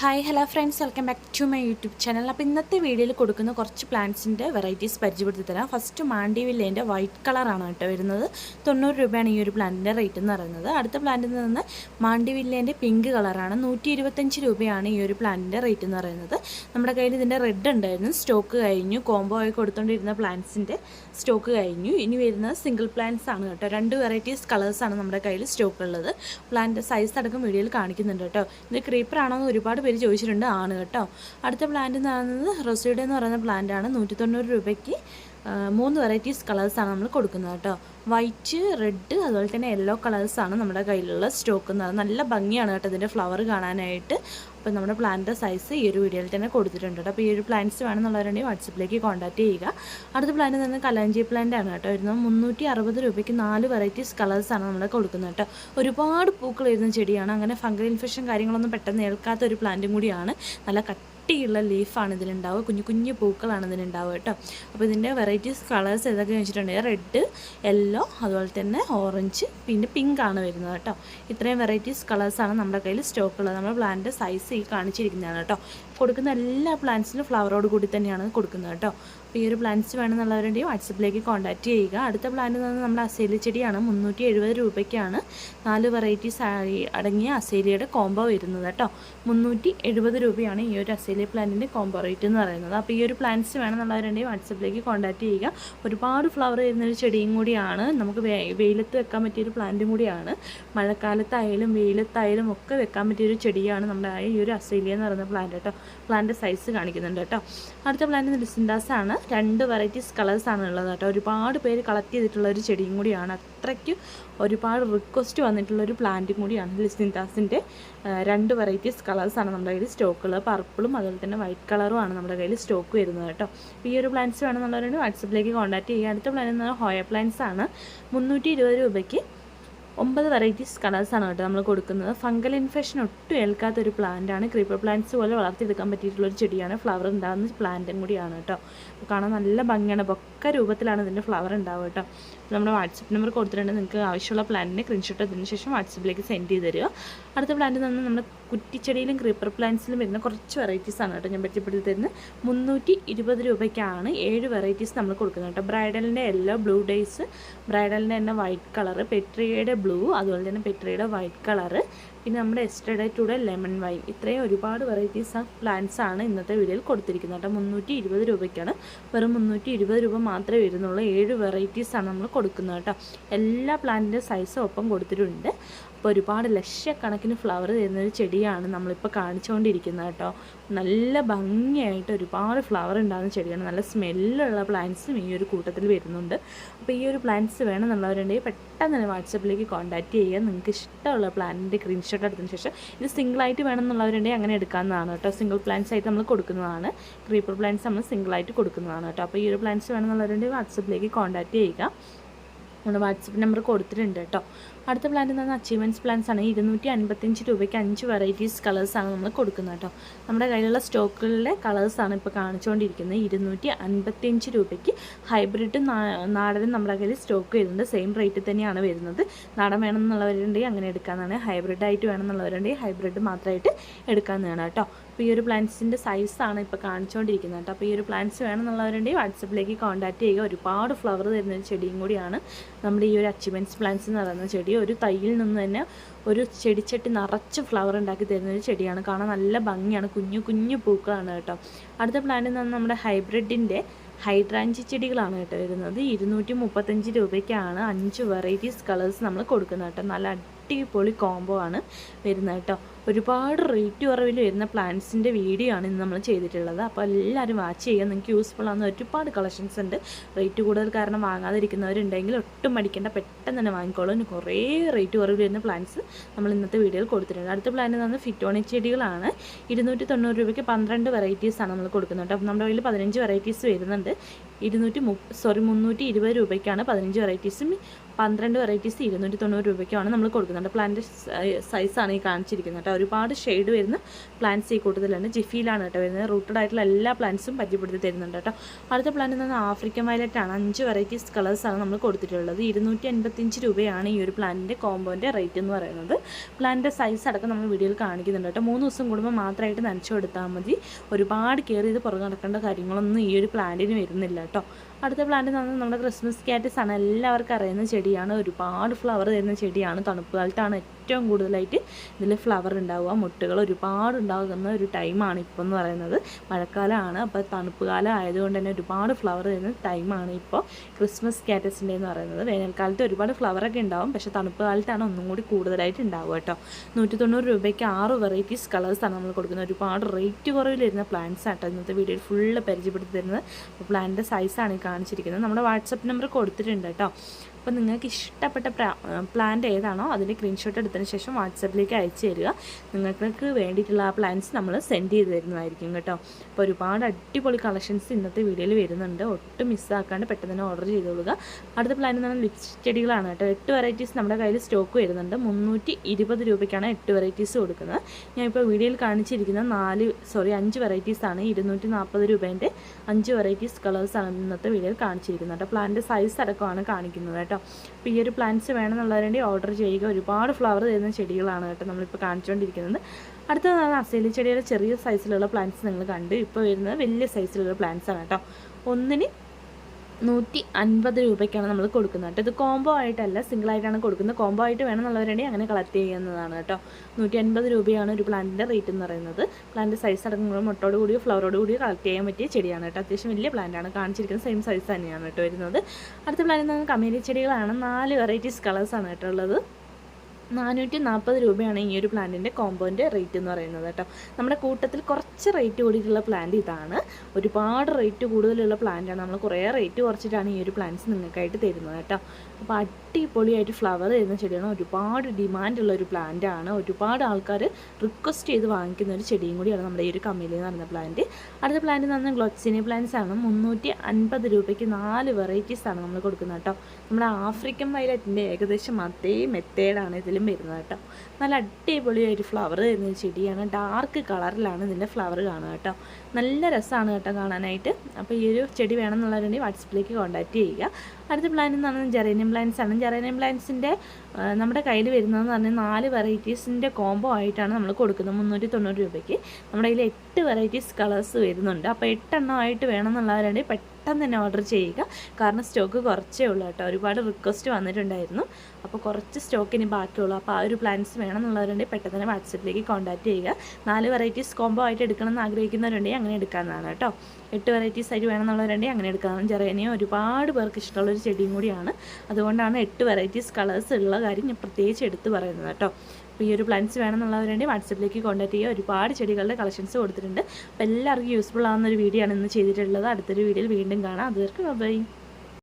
Hi hello friends welcome back to my YouTube channel അപ്പോൾ ഇന്നത്തെ വീഡിയോയിൽ കൊടുക്കുന്ന കുറച്ച് പ്ലാന്റ്സിന്റെ വെറൈറ്റീസ് പരിചയപ്പെടുത്തി തരാം. ഫസ്റ്റ് മാണ്ടി വില്ലേന്റെ വൈറ്റ് കളറാണ് കേട്ടോ വരുന്നത്. തൊണ്ണൂറ് രൂപയാണ് ഈ ഒരു പ്ലാന്റിന്റെ റേറ്റ് എന്ന് പറയുന്നത്. അടുത്ത പ്ലാന്റിൽ നിന്ന് മാണ്ടി വില്ലേന്റെ പിങ്ക് കളറാണ് നൂറ്റി ഇരുപത്തഞ്ച് രൂപയാണ് ഈ ഒരു പ്ലാന്റിന്റെ റേറ്റ് എന്ന് പറയുന്നത്. നമ്മുടെ കയ്യിൽ ഇതിന്റെ റെഡ് ഉണ്ടായിരുന്നു. സ്റ്റോക്ക് കഴിഞ്ഞു. കോംബോ ആയി കൊടുത്തുകൊണ്ടിരുന്ന പ്ലാന്റ്സിന്റെ സ്റ്റോക്ക് കഴിഞ്ഞു. ഇനി വരുന്നത് സിംഗിൾ പ്ലാന്റ്സ് ആണ് കേട്ടോ. രണ്ട് വെറൈറ്റീസ് കളേഴ്സാണ് നമ്മുടെ കയ്യിൽ സ്റ്റോക്ക് ഉള്ളത്. പ്ലാന്റ് സൈസ് അടക്കം വീഡിയോയിൽ കാണിക്കുന്നുണ്ട് കേട്ടോ. ഇത് ക്രീപ്പർ ആണോ എന്ന് ഒരുപാട് പേര് ചോദിച്ചിട്ടുണ്ട് ആണ് കേട്ടോ. അടുത്ത പ്ലാന്റ് എന്ന് പറയുന്നത് റൊസീഡ എന്ന് പറയുന്ന പ്ലാന്റ് ആണ്. നൂറ്റി തൊണ്ണൂറ് രൂപയ്ക്ക് മൂന്ന് വെറൈറ്റീസ് കളേഴ്സാണ് നമ്മൾ കൊടുക്കുന്നത് കേട്ടോ. വൈറ്റ് റെഡ് അതുപോലെ തന്നെ യെല്ലോ കളേഴ്സാണ് നമ്മുടെ കയ്യിലുള്ള സ്റ്റോക്ക് എന്ന് നല്ല ഭംഗിയാണ് കേട്ടോ ഇതിന്റെ ഫ്ലവർ കാണാനായിട്ട്. അപ്പോൾ നമ്മുടെ പ്ലാന്റിന്റെ സൈസ് ഈ ഒരു വീഡിയോയിൽ തന്നെ കൊടുത്തിട്ടുണ്ട് കേട്ടോ. അപ്പോൾ ഈ ഒരു പ്ലാന്റ്സ് വേണമെന്നുള്ളവരുണ്ടെങ്കിൽ വാട്സപ്പിലേക്ക് കോൺടാക്ട് ചെയ്യുക. അടുത്ത പ്ലാന്റ് തന്നെ കലാഞ്ചി പ്ലാന്റ് ആണ് കേട്ടോ. വരുന്നത് മുന്നൂറ്റി അറുപത് രൂപയ്ക്ക് നാല് വെറൈറ്റീസ് കളേഴ്സാണ് നമ്മൾ കൊടുക്കുന്നത് കേട്ടോ. ഒരുപാട് പൂക്കൾ വരുന്ന ചെടിയാണ്. അങ്ങനെ ഫംഗൽ ഇൻഫെക്ഷൻ കാര്യങ്ങളൊന്നും പെട്ടെന്ന് ഏൽക്കാത്ത ഒരു പ്ലാന്റും കൂടിയാണ്. നല്ല കട്ടിയുള്ള ലീഫാണ് ഇതിലുണ്ടാവുക. കുഞ്ഞു കുഞ്ഞു പൂക്കളാണ് ഇതിലുണ്ടാവുക കേട്ടോ. അപ്പോൾ ഇതിന്റെ വെറൈറ്റീസ് കളേഴ്സ് ഏതൊക്കെ വെച്ചിട്ടുണ്ടെങ്കിൽ റെഡ് യെല്ലോ അതുപോലെ തന്നെ ഓറഞ്ച് പിന്നെ പിങ്ക് ആണ് വരുന്നത് കേട്ടോ. ഇത്രയും വെറൈറ്റീസ് കളേഴ്സാണ് നമ്മുടെ കയ്യിൽ സ്റ്റോക്ക് ഉള്ളത്. നമ്മുടെ പ്ലാന്റിന്റെ സൈസ് ഈ കാണിച്ചിരിക്കുന്നതാണ് കേട്ടോ. കൊടുക്കുന്ന എല്ലാ പ്ലാന്റ്സിനും ഫ്ലവറോട് കൂടി തന്നെയാണ് കൊടുക്കുന്നത് കേട്ടോ. അപ്പോൾ ഈ ഒരു പ്ലാന്റ്സ് വേണമെന്നുള്ളവരുണ്ടെങ്കിൽ വാട്സപ്പിലേക്ക് കോൺടാക്റ്റ് ചെയ്യുക. അടുത്ത പ്ലാന്റ് എന്ന് നമ്മുടെ അസേലി ചെടിയാണ്. മുന്നൂറ്റി എഴുപത് രൂപയ്ക്കാണ് നാല് വെറൈറ്റീസ് അടങ്ങിയ അസേലിയുടെ കോംബോ വരുന്നത് കേട്ടോ. മുന്നൂറ്റി എഴുപത് രൂപയാണ് ഈ ഒരു അസേലി പ്ലാന്റിന്റെ കോംബോ റേറ്റ് എന്ന് പറയുന്നത്. അപ്പോൾ ഈ ഒരു പ്ലാന്റ്സ് വേണമെന്നുള്ളവരുണ്ടെങ്കിൽ വാട്സപ്പിലേക്ക് കോൺടാക്റ്റ് ചെയ്യുക. ഒരുപാട് ഫ്ലവർ വരുന്നൊരു ചെടിയും കൂടിയാണ്. നമുക്ക് വെയിലത്ത് വെക്കാൻ പറ്റിയൊരു പ്ലാന്റും കൂടിയാണ്. മഴക്കാലത്തായാലും വെയിലത്തായാലും ഒക്കെ വെക്കാൻ പറ്റിയൊരു ചെടിയാണ് നമ്മുടെ ഈ ഒരു അസേലി എന്ന് പറയുന്ന പ്ലാന്റ് കേട്ടോ. പ്ലാന്റ് സൈസ് കാണിക്കുന്നുണ്ട് കേട്ടോ. അടുത്ത പ്ലാന്റ് ഡിസിൻഡാസ് ആണ്. രണ്ട് വെറൈറ്റീസ് കളേഴ്സ് ആണ് ഉള്ളത് കേട്ടോ. ഒരുപാട് പേര് കളക്ട് ചെയ്തിട്ടുള്ള ഒരു ചെടിയും കൂടിയാണ്. അത്രയ്ക്ക് ഒരുപാട് റിക്വസ്റ്റ് വന്നിട്ടുള്ള ഒരു പ്ലാന്റും കൂടിയാണ് ലിസിൻതാസിന്റെ രണ്ട് വെറൈറ്റീസ് കളേഴ്സാണ് നമ്മുടെ കയ്യിൽ സ്റ്റോക്കുള്ളത് പർപ്പിളും അതുപോലെ തന്നെ വൈറ്റ് കളറും ആണ് നമ്മുടെ കയ്യിൽ സ്റ്റോക്ക് വരുന്നത് കേട്ടോ. ഈ ഒരു പ്ലാന്റ്സ് വേണമെന്നുള്ളവരുണ്ട് വാട്സപ്പിലേക്ക് കോൺടാക്ട് ചെയ്യുക. അടുത്ത പ്ലാൻ എന്ന് പറഞ്ഞാൽ ഹോയ പ്ലാന്റ്സ് ആണ്. മുന്നൂറ്റി രൂപയ്ക്ക് ഒമ്പത് വെറൈറ്റീസ് കളേഴ്സാണ് കേട്ടോ നമ്മൾ കൊടുക്കുന്നത്. ഫംഗൽ ഇൻഫെക്ഷൻ ഒട്ടും ഏൽക്കാത്ത ഒരു പ്ലാന്റ് ആണ്. ക്രീപ്പർ പ്ലാന്റ്സ് പോലെ വളർത്തിയെടുക്കാൻ പറ്റിയിട്ടുള്ള ഒരു ചെടിയാണ്. ഫ്ലവർ ഉണ്ടാകുന്ന പ്ലാന്റും കൂടിയാണ് കേട്ടോ. കാണാൻ നല്ല ഭംഗിയാണ്. ബൊക്ക രൂപത്തിലാണ് ഇതിന്റെ ഫ്ലവർ ഉണ്ടാവുക കേട്ടോ. നമ്മുടെ വാട്സപ്പ് നമ്പർ കൊടുത്തിട്ടുണ്ട്. നിങ്ങൾക്ക് ആവശ്യമുള്ള പ്ലാന്റിനെ സ്ക്രീൻഷോട്ട് അതിന് ശേഷം വാട്സപ്പിലേക്ക് സെൻഡ് ചെയ്ത് തരിക. അടുത്ത പ്ലാന്റ് തന്നെ നമ്മുടെ കുറ്റിച്ചെടിയിലും ക്രീപ്പർ പ്ലാന്റ്സിലും വരുന്ന കുറച്ച് വെറൈറ്റീസ് ആണ് കേട്ടോ ഞാൻ പരിചയപ്പെടുത്തി തരുന്നത്. മുന്നൂറ്റി ഇരുപത് രൂപയ്ക്കാണ് ഏഴ് വെറൈറ്റീസ് നമ്മൾ കൊടുക്കുന്നത് കേട്ടോ. ബ്രൈഡലിന്റെ യെല്ലോ ബ്ലൂ ഡേയ്സ് ബ്രൈഡലിന്റെ തന്നെ വൈറ്റ് കളറ് പെട്രിയയുടെ ബ്ലൂ അതുപോലെ തന്നെ പെട്രിയയുടെ വൈറ്റ് കളറ് പിന്നെ നമ്മുടെ എസ്റ്റഡേറ്റൂടെ ലെമൺ വൈൻ ഇത്രയും ഒരുപാട് വെറൈറ്റീസ് ഓഫ് പ്ലാന്റ്സ് ആണ് ഇന്നത്തെ വീഡിയോയിൽ കൊടുത്തിരിക്കുന്നത് കേട്ടോ. മുന്നൂറ്റി ഇരുപത് രൂപയ്ക്കാണ്. വെറും മുന്നൂറ്റി ഇരുപത് രൂപ മാത്രമേ വരുന്നുള്ളൂ. ഏഴ് വെറൈറ്റീസാണ് നമ്മൾ കൊടുക്കുന്നത് കേട്ടോ. എല്ലാ പ്ലാന്റിന്റെ സൈസും ഒപ്പം കൊടുത്തിട്ടുണ്ട്. അപ്പോൾ ഒരുപാട് ലക്ഷക്കണക്കിന് ഫ്ലവർ തരുന്ന ഒരു ചെടിയാണ് നമ്മളിപ്പോൾ കാണിച്ചുകൊണ്ടിരിക്കുന്നത് കേട്ടോ. നല്ല ഭംഗിയായിട്ട് ഒരുപാട് ഫ്ലവർ ഉണ്ടാകുന്ന ചെടിയാണ്. നല്ല സ്മെല്ലുള്ള പ്ലാന്റ്സും ഈ ഒരു കൂട്ടത്തിൽ വരുന്നുണ്ട്. അപ്പോൾ ഈ ഒരു പ്ലാന്റ്സ് വേണമെന്നുള്ളവരുണ്ടെങ്കിൽ പെട്ടെന്ന് തന്നെ വാട്സപ്പിലേക്ക് കോൺടാക്റ്റ് ചെയ്യുക. നിങ്ങൾക്ക് ഇഷ്ടമുള്ള പ്ലാന്റിന്റെ സ്ക്രീൻഷോട്ട് എടുത്തതിന് ശേഷം ഇത് സിംഗിളായിട്ട് വേണമെന്നുള്ളവരുണ്ടെങ്കിൽ അങ്ങനെ എടുക്കാവുന്നതാണ് കേട്ടോ. സിംഗിൾ പ്ലാന്റ്സ് ആയിട്ട് നമ്മൾ കൊടുക്കുന്നതാണ്. ക്രീപ്പർ പ്ലാന്റ്സ് നമ്മൾ സിംഗിളായിട്ട് കൊടുക്കുന്നതാണ് കേട്ടോ. അപ്പോൾ ഈ ഒരു പ്ലാന്റ്സ് വേണമെന്നുള്ളവരുണ്ടെങ്കിൽ വാട്സപ്പിലേക്ക് കോൺടാക്റ്റ് ചെയ്യുക. നമ്മുടെ വാട്സപ്പ് നമ്പർ കൊടുത്തിട്ടുണ്ട് കേട്ടോ. അടുത്ത പ്ലാന്റ് എന്ന് പറഞ്ഞാൽ അച്ചീവ്മെന്റ്സ് പ്ലാൻസ് ആണ്. ഇരുന്നൂറ്റി അൻപത്തഞ്ച് രൂപയ്ക്ക് അഞ്ച് വെറൈറ്റീസ് കളേഴ്സാണ് നമ്മൾ കൊടുക്കുന്നത് കേട്ടോ. നമ്മുടെ കയ്യിലുള്ള സ്റ്റോക്കുകളിലെ കളേഴ്സാണ് ഇപ്പോൾ കാണിച്ചുകൊണ്ടിരിക്കുന്നത് ഇരുന്നൂറ്റി അൻപത്തഞ്ച് രൂപയ്ക്ക് ഹൈബ്രിഡ് നാടൻ നമ്മുടെ കയ്യിൽ സ്റ്റോക്ക് വരുന്നുണ്ട്. സെയിം റേറ്റിൽ തന്നെയാണ് വരുന്നത്. നാടൻ വേണമെന്നുള്ളവരുണ്ടെങ്കിൽ അങ്ങനെ എടുക്കാമെന്നാണ് ഹൈബ്രിഡ് ആയിട്ട് വേണമെന്നുള്ളവരുണ്ടെങ്കിൽ ഹൈബ്രിഡ് മാത്രമായിട്ട് എടുക്കാമെന്നാണ് കേട്ടോ. അപ്പോൾ ഈ ഒരു പ്ലാന്റ്സിന്റെ സൈസാണ് ഇപ്പോൾ കാണിച്ചുകൊണ്ടിരിക്കുന്നത് കേട്ടോ. അപ്പോൾ ഈ ഒരു പ്ലാന്റ്സ് വേണമെന്നുള്ളവരുണ്ടെങ്കിൽ വാട്സപ്പിലേക്ക് കോൺടാക്ട് ചെയ്യുക. ഒരുപാട് ഫ്ലവർ തരുന്ന ഒരു ചെടിയും കൂടിയാണ്. നമ്മുടെ ഈ ഒരു അച്ചീവ്മെന്റ്സ് പ്ലാന്റ്സ് എന്ന് പറയുന്ന ചെടി. ഒരു തൈയിൽ നിന്ന് തന്നെ ഒരു ചെടിച്ചട്ടി നിറച്ച് ഫ്ലവർ ഉണ്ടാക്കി തരുന്ന ഒരു ചെടിയാണ്. കാണാൻ നല്ല ഭംഗിയാണ്. കുഞ്ഞു കുഞ്ഞു പൂക്കളാണ് കേട്ടോ. അടുത്ത പ്ലാന്റ് പറഞ്ഞാൽ നമ്മുടെ ഹൈബ്രിഡിന്റെ ഹൈഡ്രാഞ്ചി ചെടികളാണ് കേട്ടോ വരുന്നത്. ഇരുന്നൂറ്റി മുപ്പത്തഞ്ച് രൂപയ്ക്കാണ് അഞ്ച് വെറൈറ്റീസ് കളേഴ്സ് നമ്മൾ കൊടുക്കുന്നത് കേട്ടോ. നല്ല അടിപൊളി കോംബോ ആണ് വരുന്നത് കേട്ടോ. ഒരുപാട് റേറ്റ് കുറവിൽ വരുന്ന പ്ലാന്റ്സിന്റെ വീഡിയോ ആണ് ഇന്ന് നമ്മൾ ചെയ്തിട്ടുള്ളത്. അപ്പോൾ എല്ലാവരും വാച്ച് ചെയ്യുക. നിങ്ങൾക്ക് യൂസ്ഫുൾ ആകുന്ന ഒരുപാട് കളക്ഷൻസ് ഉണ്ട്. റേറ്റ് കൂടുതൽ കാരണം വാങ്ങാതിരിക്കുന്നവരുണ്ടെങ്കിൽ ഒട്ടും മടിക്കേണ്ട. പെട്ടെന്ന് തന്നെ വാങ്ങിക്കോളൂ. കുറേ റേറ്റ് കുറവിൽ വരുന്ന പ്ലാന്റ്സ് നമ്മൾ ഇന്നത്തെ വീഡിയോയിൽ കൊടുത്തിട്ടുണ്ട്. അടുത്ത പ്ലാന്റ് തന്നെ ഫിറ്റോണി ചെടികളാണ്. ഇരുന്നൂറ്റി തൊണ്ണൂറ് രൂപയ്ക്ക് പന്ത്രണ്ട് വെറൈറ്റീസാണ് ആണ് നമ്മൾ കൊടുക്കുന്നത് കേട്ടോ അപ്പോൾ നമ്മുടെ കയ്യിൽ പതിനഞ്ച് വെറൈറ്റീസ് വരുന്നുണ്ട്. ഇരുന്നൂറ്റി മു സോറി മുന്നൂറ്റി ഇരുപത് രൂപയ്ക്കാണ് പതിനഞ്ച് വെറൈറ്റീസും പന്ത്രണ്ട് വെറൈറ്റീസ് ഇരുന്നൂറ്റി തൊണ്ണൂറ് രൂപയ്ക്കുമാണ് നമ്മൾ കൊടുക്കുന്നുണ്ട് പ്ലാന്റ് സൈസാണ് ഈ കാണിച്ചിരിക്കുന്നത് കേട്ടോ. ഒരുപാട് ഷെയ്ഡ് വരുന്ന പ്ലാന്റ്സ് ഈ കൂട്ടത്തിലുണ്ട് ജിഫിയിലാണ് കേട്ടോ വരുന്നത്. റൂട്ടഡ് ആയിട്ടുള്ള എല്ലാ പ്ലാന്റ്സും പരിചയപ്പെടുത്തി തരുന്നുണ്ട് കേട്ടോ. അടുത്ത പ്ലാന്റ് നിന്ന് ആഫ്രിക്കൻ വയലറ്റ് ആണ്. അഞ്ച് വെറൈറ്റീസ് കളേഴ്സാണ് നമ്മൾ കൊടുത്തിട്ടുള്ളത്. ഇരുന്നൂറ്റി അൻപത്തഞ്ച് രൂപയാണ് ഈ ഒരു പ്ലാന്റിന്റെ കോമ്പോന്റെ റേറ്റ് എന്ന് പറയുന്നത്. പ്ലാന്റിന്റെ സൈസ് അടക്കം നമ്മൾ വീഡിയോയിൽ കാണിക്കുന്നുണ്ട് കേട്ടോ. മൂന്ന് ദിവസം കൂടുമ്പോൾ മാത്രമായിട്ട് നനച്ചു കൊടുത്താൽ മതി. ഒരുപാട് കെയർ ചെയ്ത് പുറകെ നടക്കേണ്ട കാര്യങ്ങളൊന്നും ഈ ഒരു പ്ലാന്റിന് വരുന്നില്ല കേട്ടോ. അടുത്ത പ്ലാന്റ് എന്ന് നമ്മുടെ ക്രിസ്മസ് കാറ്റസ് ആണ്. എല്ലാവർക്കും അറിയുന്ന ചെടിയാണ്. ഒരുപാട് ഫ്ലവർ തരുന്ന ചെടിയാണ്. തണുപ്പ് കാലത്താണ് ഏറ്റവും കൂടുതലായിട്ട് ഇതിൽ ഫ്ലവർ ഉണ്ടാവുക. മുട്ടുകൾ ഒരുപാട് ഉണ്ടാകുന്ന ഒരു ടൈമാണ് ഇപ്പോൾ എന്ന് പറയുന്നത്. മഴക്കാലമാണ് അപ്പോൾ തണുപ്പ് കാലം ആയതുകൊണ്ട് തന്നെ ഒരുപാട് ഫ്ലവർ തരുന്ന ടൈമാണ് ഇപ്പോൾ ക്രിസ്മസ് കാറ്റസിന്റെ എന്ന് പറയുന്നത്. വേനൽക്കാലത്ത് ഒരുപാട് ഫ്ലവറൊക്കെ ഉണ്ടാവും പക്ഷേ തണുപ്പ് കാലത്താണ് ഒന്നും കൂടി കൂടുതലായിട്ട് ഉണ്ടാവുക കേട്ടോ. നൂറ്റി തൊണ്ണൂറ് രൂപയ്ക്ക് ആറ് വെറൈറ്റീസ് കളേഴ്സാണ് നമ്മൾ കൊടുക്കുന്നത്. ഒരുപാട് റേറ്റ് കുറവിൽ വരുന്ന പ്ലാന്റ്സ് ആട്ടോ ഇന്നത്തെ വീഡിയോയിൽ ഫുള്ള് പരിചയപ്പെടുത്തി തരുന്നത്. അപ്പോൾ പ്ലാന്റിന്റെ സൈസാണ് കാണിച്ചിരിക്കുന്നത്. നമ്മുടെ വാട്സപ്പ് നമ്പർ കൊടുത്തിട്ടുണ്ട് കേട്ടോ. അപ്പോൾ നിങ്ങൾക്ക് ഇഷ്ടപ്പെട്ട പ്ലാന്റ് ഏതാണോ അതിന്റെ സ്ക്രീൻഷോട്ട് എടുത്തതിന് ശേഷം വാട്സപ്പിലേക്ക് അയച്ചു തരിക. നിങ്ങൾക്ക് വേണ്ടിയിട്ടുള്ള ആ പ്ലാൻസ് നമ്മൾ സെൻഡ് ചെയ്ത് തരുന്നതായിരിക്കും കേട്ടോ. അപ്പോൾ ഒരുപാട് അടിപൊളി കളക്ഷൻസ് ഇന്നത്തെ വീഡിയോയിൽ വരുന്നുണ്ട്. ഒട്ടും മിസ്സാക്കാണ്ട് പെട്ടെന്ന് തന്നെ ഓർഡർ ചെയ്തോളുക. അടുത്ത പ്ലാൻ എന്ന് പറഞ്ഞാൽ ലിപ്സ് ചെടികളാണ് കേട്ടോ. എട്ട് വെറൈറ്റീസ് നമ്മുടെ കയ്യിൽ സ്റ്റോക്ക് വരുന്നുണ്ട്. മുന്നൂറ്റി ഇരുപത് രൂപയ്ക്കാണ് എട്ട് വെറൈറ്റീസ് കൊടുക്കുന്നത്. ഞാൻ ഇപ്പോൾ വീഡിയോയിൽ കാണിച്ചിരിക്കുന്ന നാല് സോറി അഞ്ച് വെറൈറ്റീസാണ് ഇരുന്നൂറ്റി നാൽപ്പത് രൂപേന്റെ അഞ്ച് വെറൈറ്റീസ് കളേഴ്സാണ് ഇന്നത്തെ വീഡിയോയിൽ കാണിച്ചിരിക്കുന്നത്. കേട്ടോ പ്ലാന്റെ സൈസ് അടക്കമാണ് കാണിക്കുന്നത് കേട്ടോ. അപ്പോൾ ഈ ഒരു പ്ലാന്റ്സ് വേണമെന്നുള്ളവരുടെ ഓർഡർ ചെയ്യുക. ഒരുപാട് ഫ്ലവർ തരുന്ന ചെടികളാണ് കേട്ടോ നമ്മളിപ്പോൾ കാണിച്ചുകൊണ്ടിരിക്കുന്നത്. അടുത്തതാണ് അസേലി ചെടിയുടെ ചെറിയ സൈസിലുള്ള പ്ലാന്റ്സ് നിങ്ങൾ കണ്ട്. ഇപ്പോൾ വരുന്നത് വലിയ സൈസിലുള്ള പ്ലാന്റ്സാണ് കേട്ടോ. ഒന്നിന് നൂറ്റി അൻപത് രൂപയ്ക്കാണ് നമ്മൾ കൊടുക്കുന്നത് കേട്ടോ. ഇത് കോംബോ ആയിട്ടല്ല സിംഗിൾ ആയിട്ടാണ് കൊടുക്കുന്നത്. കോംബോ ആയിട്ട് വേണം വേണമെന്നുള്ളവരുണ്ടെങ്കിൽ അങ്ങനെ കളക്ട് ചെയ്യുന്നതാണ് കേട്ടോ. നൂറ്റി അൻപത് രൂപയാണ് ഒരു പ്ലാന്റിന്റെ റേറ്റ് എന്ന് പറയുന്നത്. പ്ലാന്റ് സൈസ് അടങ്ങുമ്പോൾ മുട്ടോട് കൂടിയോ ഫ്ലവറോട് കൂടിയോ കളക്ട് ചെയ്യാൻ പറ്റിയ ചെടിയാണ് കേട്ടോ. അത്യാവശ്യം വലിയ പ്ലാന്റാണ് കാണിച്ചിരിക്കുന്നത് സെയിം സൈസ് തന്നെയാണ് കേട്ടോ വരുന്നത്. അടുത്ത പ്ലാന്റ് കമേലി ചെടികളാണ് നാല് വെറൈറ്റീസ് കളേഴ്സാണ് കേട്ടോ ഉള്ളത്. നാനൂറ്റി നാൽപ്പത് രൂപയാണ് ഈ ഒരു പ്ലാന്റിന്റെ കോമ്പോന്റെ റേറ്റ് എന്ന് പറയുന്നത് കേട്ടോ. നമ്മുടെ കൂട്ടത്തിൽ കുറച്ച് റേറ്റ് കൂടിയിട്ടുള്ള പ്ലാന്റ് ഇതാണ്. ഒരുപാട് റേറ്റ് കൂടുതലുള്ള പ്ലാന്റാണ് നമ്മൾ കുറേ റേറ്റ് കുറച്ചിട്ടാണ് ഈ ഒരു പ്ലാന്റ്സ് നിങ്ങൾക്കായിട്ട് തരുന്നത് കേട്ടോ. അപ്പോൾ അടിപൊളിയായിട്ട് ഫ്ലവർ തരുന്ന ചെടിയാണ്. ഒരുപാട് ഡിമാൻഡുള്ള ഒരു പ്ലാന്റ് ആണ്. ഒരുപാട് ആൾക്കാർ റിക്വസ്റ്റ് ചെയ്ത് വാങ്ങിക്കുന്ന ഒരു ചെടിയും കൂടിയാണ് നമ്മുടെ ഈ ഒരു കമ്മിയിൽ എന്ന് പറയുന്ന പ്ലാന്റ് അടുത്ത പ്ലാന്റ് എന്ന് പറഞ്ഞാൽ പ്ലാന്റ്സ് ആണ്. മുന്നൂറ്റി അൻപത് രൂപയ്ക്ക് നാല് വെറൈറ്റീസാണ് നമ്മൾ കൊടുക്കുന്നത് കേട്ടോ. നമ്മുടെ ആഫ്രിക്കൻ വയലറ്റിന്റെ ഏകദേശം അതേ മെത്തേഡാണ് ഇതിലും വരുന്നത് കേട്ടോ. നല്ല ഒരു ഫ്ലവർ തരുന്ന ചെടിയാണ്. ഡാർക്ക് കളറിലാണ് ഇതിന്റെ ഫ്ലവർ കാണുക കേട്ടോ. നല്ല രസമാണ് കേട്ടോ കാണാനായിട്ട്. അപ്പോൾ ഈ ഒരു ചെടി വേണമെന്നുള്ളവരുണ്ടെങ്കിൽ വാട്സപ്പിലേക്ക് കോൺടാക്റ്റ് ചെയ്യുക. അടുത്ത പ്ലാൻ എന്ന് പറഞ്ഞാൽ ജെറേനിയം പ്ലാന്റ്സ് ആണ് ജെറേനിയം പ്ലാന്റ്സിന്റെ നമ്മുടെ കയ്യിൽ വരുന്നതെന്ന് പറഞ്ഞാൽ നാല് വെറൈറ്റീസിന്റെ കോംബോ ആയിട്ടാണ് നമ്മൾ കൊടുക്കുന്നത്. മുന്നൂറ്റി തൊണ്ണൂറ് രൂപയ്ക്ക്. നമ്മുടെ കയ്യിൽ എട്ട് വെറൈറ്റീസ് കളേഴ്സ് വരുന്നുണ്ട്. അപ്പോൾ എട്ടെണ്ണമായിട്ട് വേണമെന്നുള്ളവരുണ്ടെങ്കിൽ പെട്ടെന്ന് തന്നെ ഓർഡർ ചെയ്യുക. കാരണം സ്റ്റോക്ക് കുറച്ചേ ഉള്ളൂ കേട്ടോ. ഒരുപാട് റിക്വസ്റ്റ് വന്നിട്ടുണ്ടായിരുന്നു. അപ്പോൾ കുറച്ച് സ്റ്റോക്കിന് ബാക്കിയുള്ളൂ. അപ്പോൾ ആ ഒരു പ്ലാൻസ് വേണം എന്നുള്ളവരുണ്ടെങ്കിൽ പെട്ടെന്ന് തന്നെ വാട്സപ്പിലേക്ക് കോൺടാക്റ്റ് ചെയ്യുക. നാല് വെറൈറ്റീസ് കോംബോ ആയിട്ട് എടുക്കണമെന്ന് ആഗ്രഹിക്കുന്നവരുണ്ടെങ്കിൽ അങ്ങനെ എടുക്കാവുന്നതാണ് കേട്ടോ. എട്ട് വെറൈറ്റീസ് ആയിട്ട് വേണമെന്നുള്ളവരുണ്ടെങ്കിൽ അങ്ങനെ എടുക്കാവുന്ന ജെറേനിയം ഒരുപാട് പേർക്ക് ഇഷ്ടമുള്ളൊരു ചെടിയും കൂടിയാണ്. അതുകൊണ്ടാണ് എട്ട് വെറൈറ്റീസ് കളേഴ്സ് ഉള്ള കാര്യം ഞാൻ പ്രത്യേകിച്ച് എടുത്ത് പറയുന്നത് കേട്ടോ. അപ്പോൾ ഈ ഒരു പ്ലാന്റ്സ് വേണ്ടി വാട്സപ്പിലേക്ക് കോൺടാക്ട് ചെയ്യുക. ഒരുപാട് ചെടികളുടെ കളക്ഷൻസ് കൊടുത്തിട്ടുണ്ട്. അപ്പോൾ എല്ലാവർക്കും യൂസ്ഫുൾ ആവുന്ന ഒരു വീഡിയോ ആണ് ഇന്ന് ചെയ്തിട്ടുള്ളത്. അടുത്തൊരു വീഡിയോയിൽ വീണ്ടും കാണാം. അതുവർക്ക് ബൈ